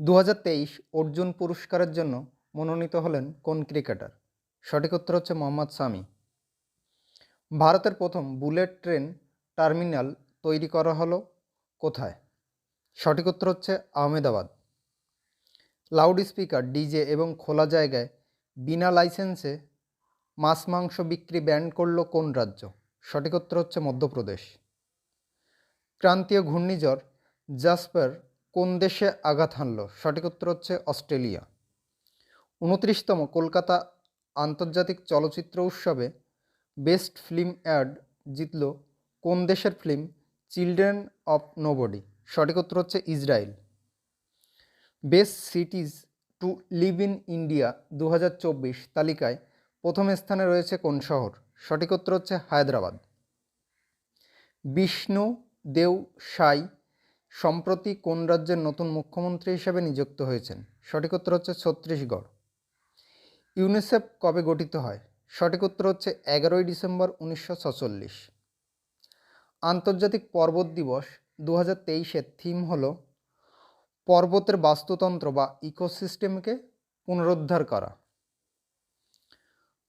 দু হাজার তেইশ অর্জুন পুরস্কারের জন্য মনোনীত হলেন কোন ক্রিকেটার? সঠিক উত্তর হচ্ছে মোহাম্মদ সামি। ভারতের প্রথম বুলেট ট্রেন টার্মিনাল তৈরি করা হলো কোথায়? সঠিক উত্তর হচ্ছে আহমেদাবাদ। লাউড স্পিকার ডিজে এবং খোলা জায়গায় বিনা লাইসেন্সে মাছ মাংস বিক্রি ব্যান করল কোন রাজ্য? সঠিক উত্তর হচ্ছে মধ্যপ্রদেশ। ক্রান্তীয় ঘূর্ণিঝড় জাসপার কোন দেশে আঘাত হানল? সঠিক উত্তর হচ্ছে অস্ট্রেলিয়া। উনত্রিশতম কলকাতা আন্তর্জাতিক চলচ্চিত্র উৎসবে বেস্ট ফিল্ম অ্যাড জিতল কোন দেশের ফিল্ম? Children of nobody. সঠিক উত্তর হচ্ছে Israel. Best cities to live in India দু হাজার চব্বিশ তালিকায় প্রথম স্থানে রয়েছে কোন শহর? সঠিক উত্তর হচ্ছে হায়দ্রাবাদ। বিষ্ণু দেও সাই সম্প্রতি কোন রাজ্যের নতুন মুখ্যমন্ত্রী হিসেবে নিযুক্ত হয়েছেন? সঠিক উত্তর হচ্ছে ছত্তিশগড়। ইউনিসেফ কবে গঠিত হয়? সঠিক উত্তর হচ্ছে এগারোই ডিসেম্বর উনিশশো আন্তর্জাতিক পর্বত দিবস দু হাজার থিম হল পর্বতের বাস্তুতন্ত্র বা ইকোসিস্টেমকে পুনরুদ্ধার করা।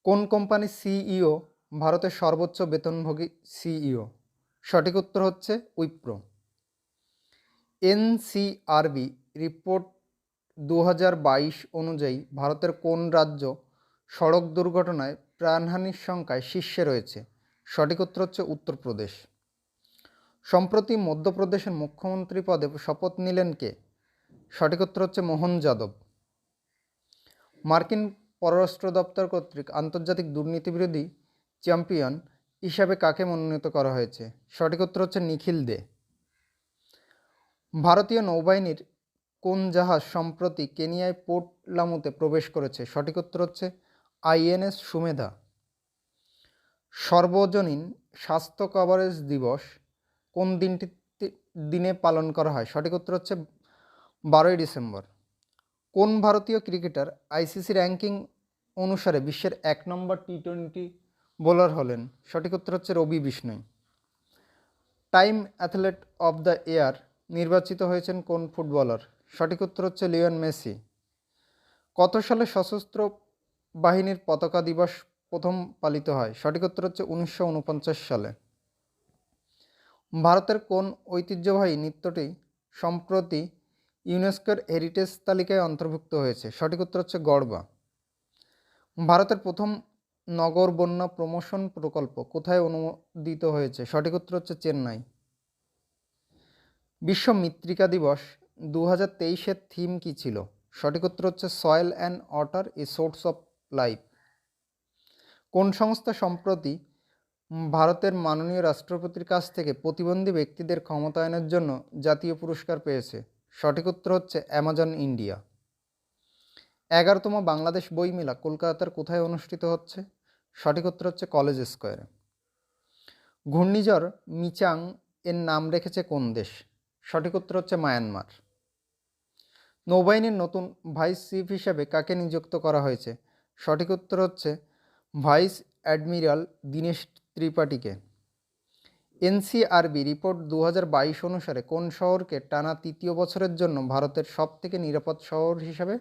কোন কোম্পানির সিইও ভারতের সর্বোচ্চ বেতনভোগী সিইও? সঠিক উত্তর হচ্ছে উইপ্রো। এনসিআরবি রিপোর্ট দু হাজার বাইশ অনুযায়ী ভারতের কোন রাজ্য সড়ক দুর্ঘটনায় প্রাণহানির সংখ্যায় শীর্ষে রয়েছে? সঠিক উত্তর হচ্ছে উত্তরপ্রদেশ। সম্প্রতি মধ্যপ্রদেশের মুখ্যমন্ত্রী পদে শপথ নিলেন কে? সঠিক উত্তর হচ্ছে মোহন যাদব। মার্কিন পররাষ্ট্র দপ্তর কর্তৃক আন্তর্জাতিক দুর্নীতিবিরোধী চ্যাম্পিয়ন হিসাবে কাকে মনোনীত করা হয়েছে? সঠিক উত্তর হচ্ছে নিখিল দে। ভারতীয় নৌবাহিনীর কোন জাহাজ সম্প্রতি কেনিয়ায় পোর্ট লামুতে প্রবেশ করেছে? সঠিক উত্তর হচ্ছে আইএনএস সুমেধা। সর্বজনীন স্বাস্থ্য কভারেজ দিবস কোন দিনটি দিনে পালন করা হয়? সঠিক উত্তর হচ্ছে বারোই ডিসেম্বর। কোন ভারতীয় ক্রিকেটার আইসিসি র্যাঙ্কিং অনুসারে বিশ্বের এক নম্বর টি টোয়েন্টি বোলার হলেন? সঠিক উত্তর হচ্ছে Ravi Bishnoi. Time athlete of the year নির্বাচিত হয়েছেন কোন ফুটবলার? সঠিক উত্তর হচ্ছে লিওন মেসি। কত সালে সশস্ত্র বাহিনীর পতাকা দিবস প্রথম পালিত হয়? সঠিক উত্তর হচ্ছে উনিশশো উনপঞ্চাশ সালে। ভারতের কোন ঐতিহ্যবাহী নৃত্যটি সম্প্রতি ইউনেস্কোর হেরিটেজ তালিকায় অন্তর্ভুক্ত হয়েছে? সঠিক উত্তর হচ্ছে গড়বা। ভারতের প্রথম নগর বন্যা প্রমোশন প্রকল্প কোথায় অনুমোদিত হয়েছে? সঠিক উত্তর হচ্ছে চেন্নাই। বিশ্ব মৃত্তিকা দিবস দু হাজার তেইশের থিম কী ছিল? সঠিক উত্তর হচ্ছে soil and water a source of life কোন সংস্থা সম্প্রতি ভারতের মাননীয় রাষ্ট্রপতির কাছ থেকে প্রতিবন্ধী ব্যক্তিদের ক্ষমতায়নের জন্য জাতীয় পুরস্কার পেয়েছে? সঠিক উত্তর হচ্ছে অ্যামাজন ইন্ডিয়া এগারোতম বাংলাদেশ বইমেলা কলকাতার কোথায় অনুষ্ঠিত হচ্ছে? সঠিক উত্তর হচ্ছে কলেজ স্কোয়ারে। ঘূর্ণিঝড় মিচাং এর নাম রেখেছে কোন দেশ? সঠিক উত্তর হচ্ছে মায়ানমার। নৌবাহিনীর নতুন ভাইস চিফ হিসেবে কাকে নিযুক্ত করা হয়েছে? সঠিক উত্তর হচ্ছে ভাইস অ্যাডমিরাল দীনেশ ত্রিপাঠীকে। এনসিআরবি রিপোর্ট দু হাজার বাইশ অনুসারে কোন শহরকে টানা তৃতীয় বছরের জন্য ভারতের সবথেকে নিরাপদ শহর হিসাবে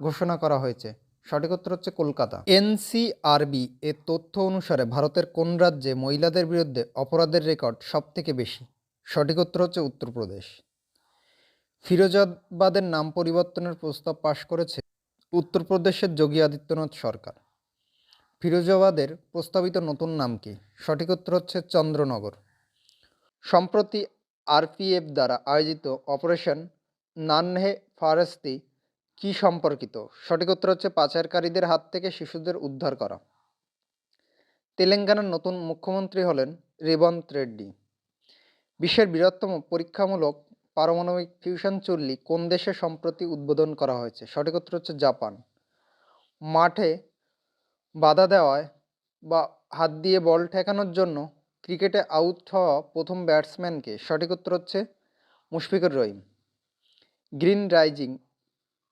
ঘোষণা করা হয়েছে? সঠিক উত্তর হচ্ছে কলকাতা। এনসিআরবি এর তথ্য অনুসারে ভারতের কোন রাজ্যে মহিলাদের বিরুদ্ধে অপরাধের রেকর্ড সবথেকে বেশি? সঠিক উত্তর হচ্ছে উত্তরপ্রদেশ। ফিরোজাবাদের নাম পরিবর্তনের প্রস্তাব পাশ করেছে উত্তরপ্রদেশের যোগী আদিত্যনাথ সরকার। ফিরোজাবাদের প্রস্তাবিত নতুন নাম কি? সঠিক উত্তর হচ্ছে চন্দ্রনগর। সম্প্রতি আরপিএফ দ্বারা আয়োজিত অপারেশন নানহে ফারেস্তি কি সম্পর্কিত? সঠিক উত্তর হচ্ছে পাচারকারীদের হাত থেকে শিশুদের উদ্ধার করা। তেলেঙ্গানার নতুন মুখ্যমন্ত্রী হলেন রেবন্ত রেড্ডি বিশ্বের বৃহত্তম পরীক্ষামূলক পারমাণবিক ফিউশন চুল্লি কোন দেশে সম্প্রতি উদ্বোধন করা হয়েছে? সঠিক উত্তর হচ্ছে জাপান। মাঠে বাধা দেওয়ায় বা হাত দিয়ে বল ঠেকানোর জন্য ক্রিকেটে আউট হওয়া প্রথম ব্যাটসম্যানকে সঠিক উত্তর হচ্ছে মুশফিকুর রহিম। গ্রিন রাইজিং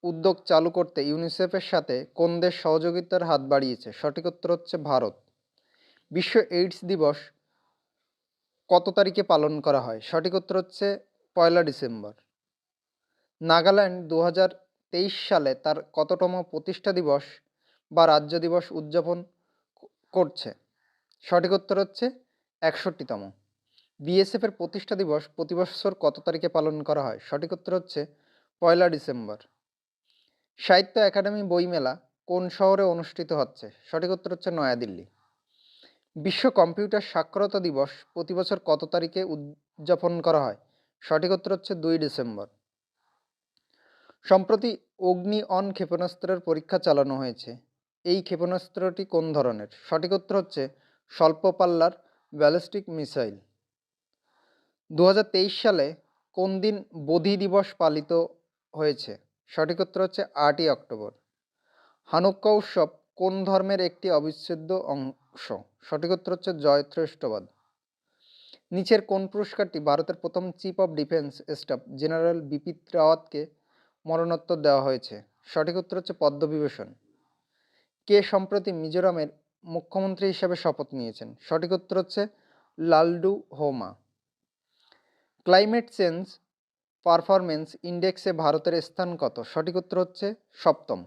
উদ্যোগ চালু করতে ইউনিসেফের সাথে কোন দেশ সহযোগিতার হাত বাড়িয়েছে? সঠিক উত্তর হচ্ছে ভারত। বিশ্ব এইডস দিবস কত তারিখে পালন করা হয়? সঠিক উত্তর হচ্ছে পয়লা ডিসেম্বর। নাগাল্যান্ড দু হাজার তেইশ সালে তার কততম প্রতিষ্ঠা দিবস বা রাজ্য দিবস উদযাপন করছে? সঠিক উত্তর হচ্ছে একষট্টিতম। বিএসএফের প্রতিষ্ঠা দিবস প্রতি বছর কত তারিখে পালন করা হয়? সঠিক উত্তর হচ্ছে পয়লা ডিসেম্বর। সাহিত্য একাডেমি বইমেলা কোন শহরে অনুষ্ঠিত হচ্ছে? সঠিক উত্তর হচ্ছে নয়াদিল্লি। বিশ্ব কম্পিউটার সাক্ষরতা দিবস প্রতি বছর কত তারিখে উদযাপন করা হয়? সঠিক উত্তর হচ্ছে দুই ডিসেম্বর। সম্প্রতি অগ্নি অন ক্ষেপণাস্ত্রের পরীক্ষা চালানো হয়েছে। এই ক্ষেপণাস্ত্রটি কোন ধরনের? সঠিক উত্তর হচ্ছে স্বল্প পাল্লার ব্যালিস্টিক মিসাইল। দু হাজার তেইশ সালে কোন দিন বোধি দিবস পালিত হয়েছে? সঠিক উত্তর হচ্ছে আটই অক্টোবর। হানুক্কা উৎসব কোন ধর্মের একটি অবিচ্ছেদ্য অংশ। সঠিক উত্তর হচ্ছে জয়থ্রেষ্ঠবাদ নিচের কোন পুরস্কারটি ভারতের প্রথম chief of defence staff general Bipin রাওয়াতকে মরণোত্তর দেওয়া হয়েছে? সঠিক উত্তর হচ্ছে পদ্মবিভূষণ। কে সম্প্রতি মিজোরামের মুখ্যমন্ত্রী হিসেবে শপথ নিয়েছেন? সঠিক উত্তর হচ্ছে লালডু হোমা। ক্লাইমেট চেঞ্জ পারফরমেন্স ইন্ডেক্সে ভারতের স্থান কত? সঠিক উত্তর হচ্ছে সপ্তম।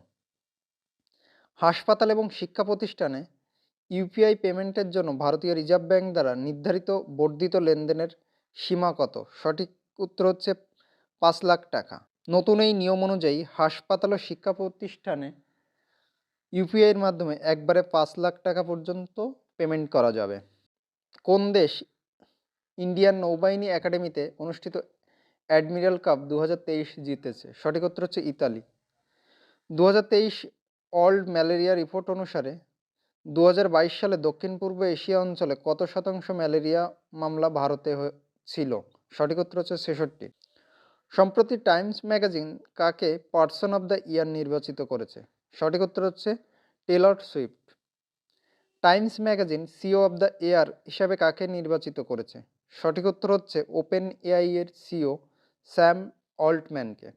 হাসপাতাল এবং শিক্ষা প্রতিষ্ঠানে ইউপিআই পেমেন্টের জন্য ভারতীয় রিজার্ভ ব্যাংক দ্বারা নির্ধারিত বর্ধিত লেনদেনের সীমা কত? সঠিক উত্তর হচ্ছে পাঁচ লাখ টাকা। নতুন এই নিয়ম অনুযায়ী হাসপাতাল ও শিক্ষা প্রতিষ্ঠানে ইউপিআইয়ের মাধ্যমে একবারে পাঁচ লাখ টাকা পর্যন্ত পেমেন্ট করা যাবে। কোন দেশ? ইন্ডিয়ান নৌবাহিনী একাডেমিতে অনুষ্ঠিত অ্যাডমিরাল কাপ দু হাজার তেইশ জিতেছে। সঠিক উত্তর হচ্ছে ইতালি। দু ওয়ার্ল্ড ম্যালেরিয়া রিপোর্ট অনুসারে দু হাজার বাইশ সালে দক্ষিণ পূর্ব এশিয়া অঞ্চলে কত শতাংশ ম্যালেরিয়া মামলা ভারতে ছিল? সঠিক উত্তর হচ্ছে ছেষট্টি। সম্প্রতি টাইমস ম্যাগাজিন কাকে পার্সন অফ দ্য ইয়ার নির্বাচিত করেছে? সঠিক উত্তর হচ্ছে Taylor Swift. Times magazine CEO of the year হিসাবে কাকে নির্বাচিত করেছে? সঠিক উত্তর হচ্ছে ওপেন এআই এর সিও স্যাম অল্টম্যানকে।